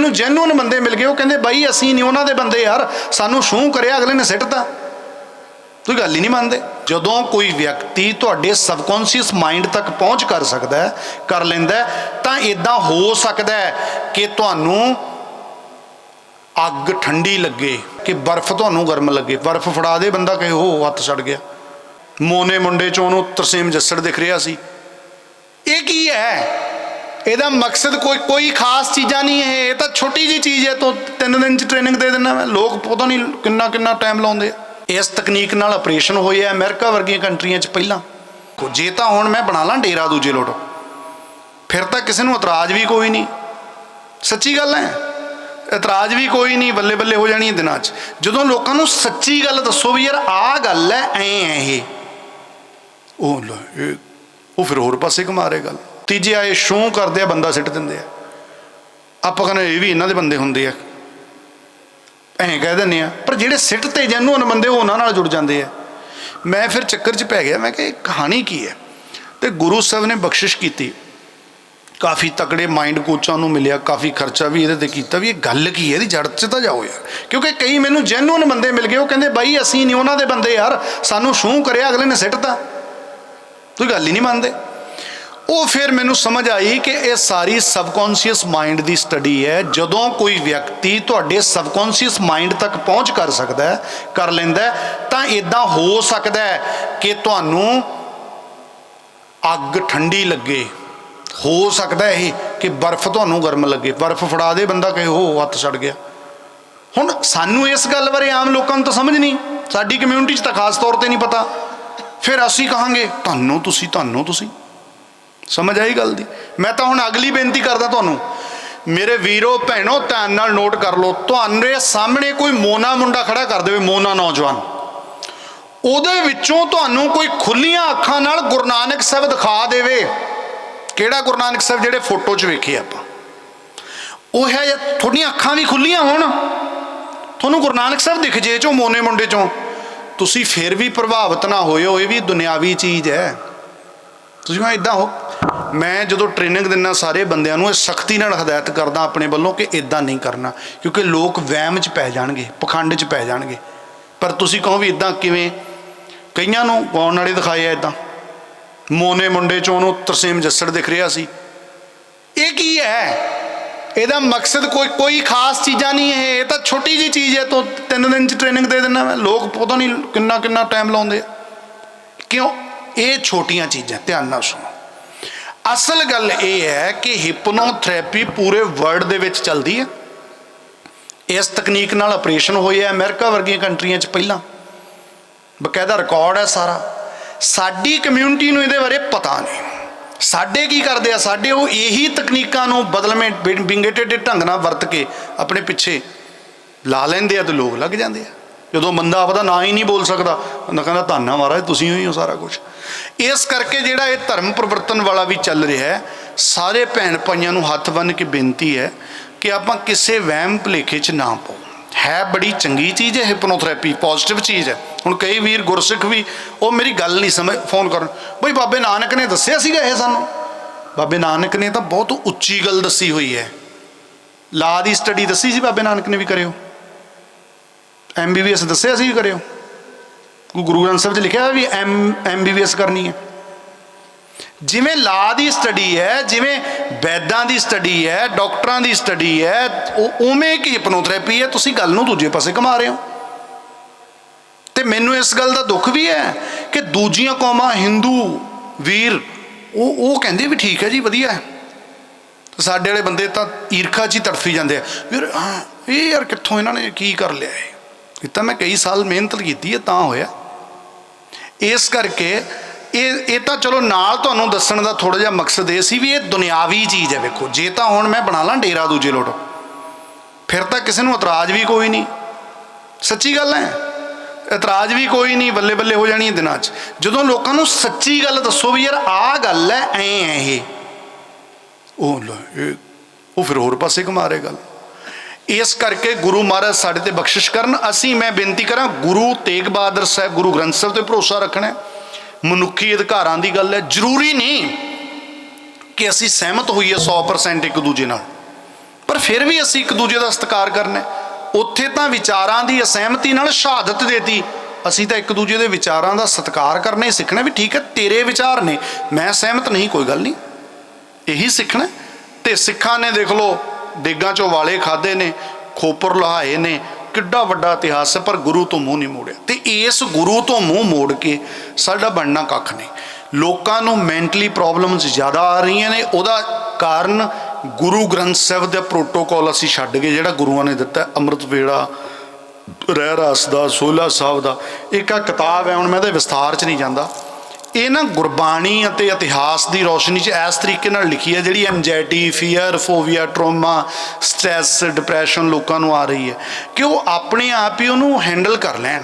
ਮੈਨੂੰ ਜੈਨੂਨ ਬੰਦੇ ਮਿਲ ਗਏ, ਉਹ ਕਹਿੰਦੇ ਬਾਈ ਅਸੀਂ ਨਹੀਂ ਉਹਨਾਂ ਦੇ ਬੰਦੇ ਯਾਰ, ਸਾਨੂੰ ਸ਼ੂੰ ਕਰਿਆ, ਅਗਲੇ ਨੇ ਸਿੱਟਤਾ। ਤੁਸੀਂ ਗੱਲ ਹੀ ਨਹੀਂ ਮੰਨਦੇ। ਜਦੋਂ ਕੋਈ ਵਿਅਕਤੀ ਤੁਹਾਡੇ ਸਬਕੌਂਸ਼ੀਅਸ ਮਾਈਂਡ ਤੱਕ ਪਹੁੰਚ ਕਰ ਸਕਦਾ ਹੈ, ਕਰ ਲੈਂਦਾ ਤਾਂ ਇਦਾਂ ਹੋ ਸਕਦਾ ਹੈ ਕਿ ਤੁਹਾਨੂੰ ਅੱਗ ਠੰਡੀ ਲੱਗੇ, ਕਿ ਬਰਫ਼ ਤੁਹਾਨੂੰ ਗਰਮ ਲੱਗੇ। ਬਰਫ਼ ਫੜਾ ਦੇ ਬੰਦਾ ਕਹੇ ਹੋ ਹੱਥ ਛੱਡ ਗਿਆ। ਮੋਨੇ ਮੁੰਡੇ ਚੋਂ ਉਹਨੂੰ ਤਰਸੇਮ ਜੱਸੜ ਦਿਖ ਰਿਹਾ ਸੀ। ਇਹ ਕੀ ਹੈ? ਇਹਦਾ ਮਕਸਦ ਕੋਈ ਕੋਈ ਖਾਸ ਚੀਜ਼ਾਂ ਨਹੀਂ ਹੈ, ਇਹ ਤਾਂ ਛੋਟੀ ਜੀ ਚੀਜ਼ ਹੈ, ਤੋਂ ਤਿੰਨ ਦਿਨ ਚ ਟ੍ਰੇਨਿੰਗ ਦੇ ਦਿੰਦਾ ਮੈਂ। ਲੋਕ ਪਤਾ ਨਹੀਂ ਕਿੰਨਾ ਕਿੰਨਾ ਟਾਈਮ ਲਾਉਂਦੇ ਇਸ ਤਕਨੀਕ ਨਾਲ ਆਪਰੇਸ਼ਨ ਹੋਏ ਆ ਅਮਰੀਕਾ ਵਰਗੀਆਂ ਕੰਟਰੀਆਂ 'ਚ ਪਹਿਲਾਂ। ਜੇ ਤਾਂ ਹੁਣ ਮੈਂ ਬਣਾ ਲਾਂ ਡੇਰਾ ਦੂਜੇ ਲੋਟ। ਫਿਰ ਤਾਂ ਕਿਸੇ ਨੂੰ ਇਤਰਾਜ਼ ਵੀ ਕੋਈ ਨਹੀਂ। ਸੱਚੀ ਗੱਲ ਹੈ। ਇਤਰਾਜ਼ ਵੀ ਕੋਈ ਨਹੀਂ, ਬੱਲੇ ਬੱਲੇ ਹੋ ਜਾਣੀ ਹੈ ਦਿਨਾਂ 'ਚ। ਜਦੋਂ ਲੋਕਾਂ ਨੂੰ ਸੱਚੀ ਗੱਲ ਦੱਸੋ ਵੀ ਯਾਰ, ਆਹ ਗੱਲ ਹੈ, ਐ ਐ ਇਹ। ਉਹ ਉਹ ਫਿਰ ਹੋਰ ਪਾਸੇ ਘੁਮਾ ਰਹੇ ਗੱਲ। ਤੀਜੇ ਆਏ ਸ਼ੋਅ ਕਰਦੇ ਆ, ਬੰਦਾ ਸਿੱਟ ਦਿੰਦੇ ਆ। ਆਪਾਂ ਕਹਿੰਦੇ ਇਹ ਵੀ ਇਹਨਾਂ ਦੇ ਬੰਦੇ ਹੁੰਦੇ ਆ। ਐਂ ਕਹਿ ਦਿੰਦੇ ਆ, ਪਰ ਜਿਹੜੇ ਸਿੱਟ ਤੇ ਜੈਨੂਨ ਬੰਦੇ ਉਹ ਉਹਨਾਂ ਨਾਲ ਜੁੜ ਜਾਂਦੇ ਆ। ਮੈਂ ਫਿਰ ਚੱਕਰ 'ਚ ਪੈ ਗਿਆ, ਮੈਂ ਕਿ ਇਹ ਕਹਾਣੀ ਕੀ ਹੈ? ਤੇ ਗੁਰੂ ਸਾਹਿਬ ਨੇ ਬਖਸ਼ਿਸ਼ ਕੀਤੀ। ਕਾਫੀ ਤਕੜੇ ਮਾਈਂਡ ਕੋਚਾਂ ਨੂੰ ਮਿਲਿਆ, ਕਾਫੀ ਖਰਚਾ ਵੀ ਇਹਦੇ ਤੇ ਕੀਤਾ ਵੀ ਇਹ ਗੱਲ ਕੀ ਹੈ? ਇਹਦੀ ਜੜ 'ਚ ਤਾਂ ਜਾਓ ਯਾਰ। ਕਿਉਂਕਿ ਕਈ ਮੈਨੂੰ ਜੈਨੂਨ ਬੰਦੇ ਮਿਲ ਗਏ, ਉਹ ਕਹਿੰਦੇ, ਬਾਈ, ਅਸੀਂ ਨਹੀਂ ਉਹਨਾਂ ਦੇ ਬੰਦੇ ਯਾਰ। ਸਾਨੂੰ ਸ਼ੂੰ ਕਰਿਆ, ਅਗਲੇ ਨੇ ਸਿੱਟਤਾ। ਤੁਸੀਂ ਗੱਲ ਹੀ ਨਹੀਂ ਮੰਨਦੇ। ਉਹ ਫਿਰ ਮੈਨੂੰ ਸਮਝ ਆਈ ਕਿ ਇਹ ਸਾਰੀ ਸਬਕੌਂਸ਼ੀਅਸ ਮਾਈਂਡ ਦੀ ਸਟੱਡੀ ਹੈ। ਜਦੋਂ ਕੋਈ ਵਿਅਕਤੀ ਤੁਹਾਡੇ ਸਬਕੌਂਸ਼ੀਅਸ ਮਾਈਂਡ ਤੱਕ ਪਹੁੰਚ ਕਰ ਸਕਦਾ ਹੈ ਕਰ ਲੈਂਦਾ ਹੈ, ਤਾਂ ਇਦਾਂ ਹੋ ਸਕਦਾ ਹੈ ਕਿ ਤੁਹਾਨੂੰ ਅੱਗ ਠੰਡੀ ਲੱਗੇ। ਹੋ ਸਕਦਾ ਇਹ ਕਿ ਬਰਫ਼ ਤੁਹਾਨੂੰ ਗਰਮ ਲੱਗੇ। ਬਰਫ਼ ਫੜਾ ਦੇ ਬੰਦਾ ਕਹੇ ਹੋ ਹੱਥ ਛੱਡ ਗਿਆ। ਹੁਣ ਸਾਨੂੰ ਇਸ ਗੱਲ ਬਾਰੇ ਆਮ ਲੋਕਾਂ ਨੂੰ ਤਾਂ ਸਮਝ ਨਹੀਂ। ਸਾਡੀ ਕਮਿਊਨਿਟੀ 'ਚ ਤਾਂ ਖਾਸ ਤੌਰ ਤੇ ਨਹੀਂ ਪਤਾ। ਫਿਰ ਅਸੀਂ ਕਹਾਂਗੇ ਤੁਹਾਨੂੰ ਤੁਸੀਂ ਤੁਹਾਨੂੰ ਤੁਸੀਂ। ਸਮਝ ਆਈ ਗੱਲ ਦੀ? ਮੈਂ ਤਾਂ ਹੁਣ ਅਗਲੀ ਬੇਨਤੀ ਕਰਦਾ ਤੁਹਾਨੂੰ। ਮੇਰੇ ਵੀਰੋ, ਭੈਣੋ, ਧਿਆਨ ਨਾਲ ਨੋਟ ਕਰ ਲਓ। ਤੁਹਾਡੇ ਸਾਹਮਣੇ ਕੋਈ ਮੋਨਾ ਮੁੰਡਾ ਖੜਾ ਕਰ ਦੇਵੇ, ਮੋਨਾ ਨੌਜਵਾਨ। ਉਹਦੇ ਵਿੱਚੋਂ ਤੁਹਾਨੂੰ ਕੋਈ ਖੁੱਲੀਆਂ ਅੱਖਾਂ ਨਾਲ ਗੁਰੂ ਨਾਨਕ ਸਾਹਿਬ ਦਿਖਾ ਦੇਵੇ। ਕਿਹੜਾ ਗੁਰੂ ਨਾਨਕ ਸਾਹਿਬ? ਜਿਹੜੇ ਫੋਟੋ 'ਚ ਵੇਖੇ ਆਪਾਂ। ਉਹ ਹੈ ਜਾਂ ਤੁਹਾਡੀਆਂ ਅੱਖਾਂ ਵੀ ਖੁੱਲੀਆਂ ਹੋਣ, ਤੁਹਾਨੂੰ ਗੁਰੂ ਨਾਨਕ ਸਾਹਿਬ ਦਿਖ ਜੇ ਚੋਂ, ਮੋਨੇ ਮੁੰਡੇ ਚੋਂ। ਤੁਸੀਂ ਫਿਰ ਵੀ ਪ੍ਰਭਾਵਿਤ ਨਾ ਹੋਇਓ, ਇਹ ਵੀ ਦੁਨਿਆਵੀ ਚੀਜ਼ ਹੈ। ਤੁਸੀਂ ਮੈਂ ਇਦਾਂ ਹੋ? ਮੈਂ ਜਦੋਂ ਟ੍ਰੇਨਿੰਗ ਦਿੰਦਾ ਸਾਰੇ ਬੰਦਿਆਂ ਨੂੰ, ਇਹ ਸਖਤੀ ਨਾਲ ਹਦਾਇਤ ਕਰਦਾ ਆਪਣੇ ਵੱਲੋਂ ਕਿ ਇਦਾਂ ਨਹੀਂ ਕਰਨਾ, ਕਿਉਂਕਿ ਲੋਕ ਵਹਿਮ 'ਚ ਪੈ ਜਾਣਗੇ, ਪਖੰਡ 'ਚ ਪੈ ਜਾਣਗੇ। ਪਰ ਤੁਸੀਂ ਕਹੋ ਵੀ ਇਦਾਂ ਕਿਵੇਂ? ਕਈਆਂ ਨੂੰ ਗਾਉਣ ਵਾਲੇ ਦਿਖਾਏ ਆ ਇਦਾਂ ਮੋਨੇ ਮੁੰਡੇ ਚੋਂ ਉਹਨੂੰ ਤਰਸੇਮ ਜੱਸੜ ਦਿਖ ਰਿਹਾ ਸੀ। ਇਹ ਕੀ ਹੈ? ਇਹਦਾ ਮਕਸਦ ਕੋਈ ਕੋਈ ਖਾਸ ਚੀਜ਼ਾਂ ਨਹੀਂ ਹੈ। ਇਹ ਤਾਂ ਛੋਟੀ ਜੀ ਚੀਜ਼ ਹੈ। ਤੋਂ ਤਿੰਨ ਦਿਨ ਚ ਟ੍ਰੇਨਿੰਗ ਦੇ ਦਿੰਦਾ ਮੈਂ ਲੋਕ ਪਤਾ ਨਹੀਂ ਕਿੰਨਾ ਕਿੰਨਾ ਟਾਈਮ ਲਾਉਂਦੇ ਕਿਉਂ? ਇਹ ਛੋਟੀਆਂ ਚੀਜ਼ਾਂ, ਧਿਆਨ ਨਾਲ ਸੁਣੋ। ਅਸਲ ਗੱਲ ਇਹ ਹੈ ਕਿ ਹਿਪਨੋਥੈਰੇਪੀ ਪੂਰੇ ਵਰਲਡ ਦੇ ਵਿੱਚ ਚੱਲਦੀ ਹੈ। ਇਸ ਤਕਨੀਕ ਨਾਲ ਆਪਰੇਸ਼ਨ ਹੋਏ ਆ ਅਮਰੀਕਾ ਵਰਗੀਆਂ ਕੰਟਰੀਆਂ 'ਚ ਪਹਿਲਾਂ। ਬਕਾਇਦਾ ਰਿਕਾਰਡ ਹੈ ਸਾਰਾ। ਸਾਡੀ ਕਮਿਊਨਿਟੀ ਨੂੰ ਇਹਦੇ ਬਾਰੇ ਪਤਾ ਨਹੀਂ। ਸਾਡੇ ਕੀ ਕਰਦੇ ਆ? ਸਾਡੇ ਉਹ ਇਹੀ ਤਕਨੀਕਾਂ ਨੂੰ ਬਦਲਵੇਂ ਬਿੰਗੇਟਡ ਢੰਗ ਨਾਲ ਵਰਤ ਕੇ ਆਪਣੇ ਪਿੱਛੇ ਲਾ ਲੈਂਦੇ ਆ ਤੇ ਲੋਕ ਲੱਗ ਜਾਂਦੇ ਆ। ਜਦੋਂ ਬੰਦਾ ਆਪਦਾ ਨਾਂ ਹੀ ਨਹੀਂ ਬੋਲ ਸਕਦਾ, ਬੰਦਾ ਕਹਿੰਦਾ ਧੰਨਾ ਮਹਾਰਾਜ, ਤੁਸੀਂ ਹੀ ਹੋ ਸਾਰਾ ਕੁਝ ਇਸ ਕਰਕੇ ਜਿਹੜਾ ਇਹ ਧਰਮ ਪਰਿਵਰਤਨ ਵਾਲਾ ਵੀ ਚੱਲ ਰਿਹਾ ਹੈ, ਸਾਰੇ ਭੈਣ ਭਾਈਆਂ ਨੂੰ ਹੱਥ ਬੰਨ੍ਹ ਕੇ ਬੇਨਤੀ ਹੈ ਕਿ ਆਪਾਂ ਕਿਸੇ ਵਹਿਮ ਭੁਲੇਖੇ 'ਚ ਨਾ ਪਾਓ। ਹੈ ਬੜੀ ਚੰਗੀ ਚੀਜ਼ ਹੈ ਹਿਪਨੋਥੈਰੇਪੀ ਪੋਜ਼ਿਟਿਵ ਚੀਜ਼ ਹੈ। ਹੁਣ ਕਈ ਵੀਰ ਗੁਰਸਿੱਖ ਵੀ, ਉਹ ਮੇਰੀ ਗੱਲ ਨਹੀਂ ਸਮਝ, ਫੋਨ ਕਰਨ, ਬਈ ਬਾਬੇ ਨਾਨਕ ਨੇ ਦੱਸਿਆ ਸੀਗਾ ਇਹ ਸਾਨੂੰ? ਬਾਬੇ ਨਾਨਕ ਨੇ ਤਾਂ ਬਹੁਤ ਉੱਚੀ ਗੱਲ ਦੱਸੀ ਹੋਈ ਹੈ। ਲਾ ਦੀ ਸਟੱਡੀ ਦੱਸੀ ਸੀ ਬਾਬੇ ਨਾਨਕ ਨੇ ਵੀ ਕਰਿਓ। ਐਮਬੀਬੀਐਸ ਦੱਸਿਆ ਸੀ ਵੀ ਕਰਿਓ। ਗੁਰੂ ਗ੍ਰੰਥ ਸਾਹਿਬ 'ਚ ਲਿਖਿਆ ਹੋਇਆ ਵੀ ਐਮ, ਐਮਬੀਬੀਐਸ ਕਰਨੀ ਹੈ। ਜਿਵੇਂ ਲਾ ਦੀ ਸਟੱਡੀ ਹੈ, ਜਿਵੇਂ ਵੈਦਾਂ ਦੀ ਸਟੱਡੀ ਹੈ, ਡਾਕਟਰਾਂ ਦੀ ਸਟੱਡੀ ਹੈ, ਉਹ ਉਵੇਂ ਕਿ ਹਿਪਨੋਥੈਰੇਪੀ ਹੈ, ਤੁਸੀਂ ਗੱਲ ਨੂੰ ਦੂਜੇ ਪਾਸੇ ਘੁਮਾ ਰਹੇ ਹੋ। ਤੇ ਮੈਨੂੰ ਇਸ ਗੱਲ ਦਾ ਦੁੱਖ ਵੀ ਹੈ ਕਿ ਦੂਜੀਆਂ ਕੌਮਾਂ ਹਿੰਦੂ ਵੀਰ, ਉਹ ਉਹ ਕਹਿੰਦੇ ਵੀ ਠੀਕ ਹੈ ਜੀ, ਵਧੀਆ ਹੈ। ਤੇ ਸਾਡੇ ਵਾਲੇ ਬੰਦੇ ਤਾਂ ਈਰਖਾ 'ਚ ਹੀ ਤੜਫੀ ਜਾਂਦੇ ਆ। ਵੀਰ, ਹਾਂ, ਇਹ ਯਾਰ ਕਿੱਥੋਂ ਇਹਨਾਂ ਨੇ ਕੀ ਕਰ ਲਿਆ ਇਹ? ਇਹ ਤਾਂ ਮੈਂ ਕਈ ਸਾਲ ਮਿਹਨਤ ਕੀਤੀ ਹੈ, ਤਾਂ ਹੋਇਆ। ਇਸ ਕਰਕੇ ਇਹ ਇਹ ਤਾਂ ਚਲੋ ਨਾਲ ਤੁਹਾਨੂੰ ਦੱਸਣ ਦਾ ਥੋੜਾ ਜਿਹਾ ਮਕਸਦ ਇਹ ਸੀ ਵੀ ਇਹ ਦੁਨਿਆਵੀ ਚੀਜ਼ ਹੈ ਵੇਖੋ, ਜੇ ਤਾਂ ਹੁਣ ਮੈਂ ਬਣਾ ਲਾਂ ਡੇਰਾ ਦੂਜੇ ਲੋਟ, ਫਿਰ ਤਾਂ ਕਿਸੇ ਨੂੰ ਇਤਰਾਜ਼ ਵੀ ਕੋਈ ਨਹੀਂ। ਸੱਚੀ ਗੱਲ ਹੈ? ਇਤਰਾਜ਼ ਵੀ ਕੋਈ ਨਹੀਂ, ਬੱਲੇ ਬੱਲੇ ਹੋ ਜਾਣੀ ਹੈ ਦਿਨਾਂ 'ਚ। ਜਦੋਂ ਲੋਕਾਂ ਨੂੰ ਸੱਚੀ ਗੱਲ ਦੱਸੋ ਵੀ ਯਾਰ, ਆਹ ਗੱਲ ਹੈ, ਐ ਐ ਇਹ। ਉਹ ਉਹ ਫਿਰ ਹੋਰ ਪਾਸੇ ਘੁਮਾ ਰਹੇ ਗੱਲ। ਇਸ ਕਰਕੇ ਗੁਰੂ ਮਹਾਰਾਜ ਸਾਡੇ ਤੇ ਬਖਸ਼ਿਸ਼ ਕਰਨ। ਅਸੀਂ, ਮੈਂ ਬੇਨਤੀ ਕਰਾਂ, ਗੁਰੂ ਤੇਗ ਬਹਾਦਰ ਸਾਹਿਬ, ਗੁਰੂ ਗ੍ਰੰਥ ਸਾਹਿਬ ਤੇ ਭਰੋਸਾ ਰੱਖਣਾ ਮਨੁੱਖੀ ਅਧਿਕਾਰਾਂ ਦੀ ਗੱਲ ਹੈ। ਜ਼ਰੂਰੀ ਨਹੀਂ ਕਿ ਅਸੀਂ ਸਹਿਮਤ ਹੋਈਏ 100% ਇੱਕ ਦੂਜੇ ਨਾਲ। ਪਰ ਫਿਰ ਵੀ ਅਸੀਂ ਇੱਕ ਦੂਜੇ ਦਾ ਸਤਿਕਾਰ ਕਰਨਾ ਉੱਥੇ ਤਾਂ ਵਿਚਾਰਾਂ ਦੀ ਅਸਹਿਮਤੀ ਨਾਲ ਸ਼ਹਾਦਤ ਦੇਤੀ। ਅਸੀਂ ਤਾਂ ਇੱਕ ਦੂਜੇ ਦੇ ਵਿਚਾਰਾਂ ਦਾ ਸਤਿਕਾਰ ਕਰਨਾ ਹੀ ਸਿੱਖਣਾ ਵੀ ਠੀਕ ਹੈ, ਤੇਰੇ ਵਿਚਾਰ ਨੇ। ਮੈਂ ਸਹਿਮਤ ਨਹੀਂ, ਕੋਈ ਗੱਲ ਨਹੀਂ। ਇਹੀ ਸਿੱਖਣਾ ਹੈ। ਤੇ ਸਿੱਖਾਂ ਨੇ ਦੇਖ ਲਓ ਦੇਗਾਂ ਚੋਂ ਵਾਲੇ ਖਾਦੇ ਨੇ, ਖੋਪਰ ਲਹਾਏ ਨੇ, ਕਿੱਡਾ ਵੱਡਾ ਇਤਿਹਾਸ ਹੈ, ਪਰ ਗੁਰੂ ਤੋਂ ਮੂੰਹ ਨਹੀਂ ਮੋੜਿਆ। ਤੇ ਇਸ ਗੁਰੂ ਤੋਂ ਮੂੰਹ ਮੋੜ ਕੇ ਸਾਡਾ ਬਣਨਾ ਕੱਖ ਨਹੀਂ। ਲੋਕਾਂ ਨੂੰ ਮੈਂਟਲੀ ਪ੍ਰੋਬਲਮਸ ਜ਼ਿਆਦਾ ਆ ਰਹੀਆਂ ਨੇ, ਉਹਦਾ ਕਾਰਨ ਗੁਰੂ ਗ੍ਰੰਥ ਸਾਹਿਬ ਦਾ ਪ੍ਰੋਟੋਕੋਲ ਅਸੀਂ ਛੱਡ ਗਏ, ਜਿਹੜਾ ਗੁਰੂਆਂ ਨੇ ਦਿੱਤਾ ਅੰਮ੍ਰਿਤ ਵੇਲਾ ਰਹਿ ਰਸ ਦਾ ਸੋਲਾ ਸਾਹਿਬ ਦਾ। ਇੱਕ ਆ ਕਿਤਾਬ ਹੈ, ਹੁਣ ਮੈਂ ਇਹਦੇ ਵਿਸਥਾਰ 'ਚ ਨਹੀਂ ਜਾਂਦਾ। ਇਹ ਨਾ ਗੁਰਬਾਣੀ ਅਤੇ ਇਤਿਹਾਸ ਦੀ ਰੋਸ਼ਨੀ 'ਚ ਇਸ ਤਰੀਕੇ ਨਾਲ ਲਿਖੀ ਹੈ, ਜਿਹੜੀ anxiety fear phobia trauma stress depression ਲੋਕਾਂ ਨੂੰ ਆ ਰਹੀ ਹੈ ਕਿ ਉਹ ਆਪਣੇ ਆਪ ਹੀ ਉਹਨੂੰ ਹੈਂਡਲ ਕਰ ਲੈਣ।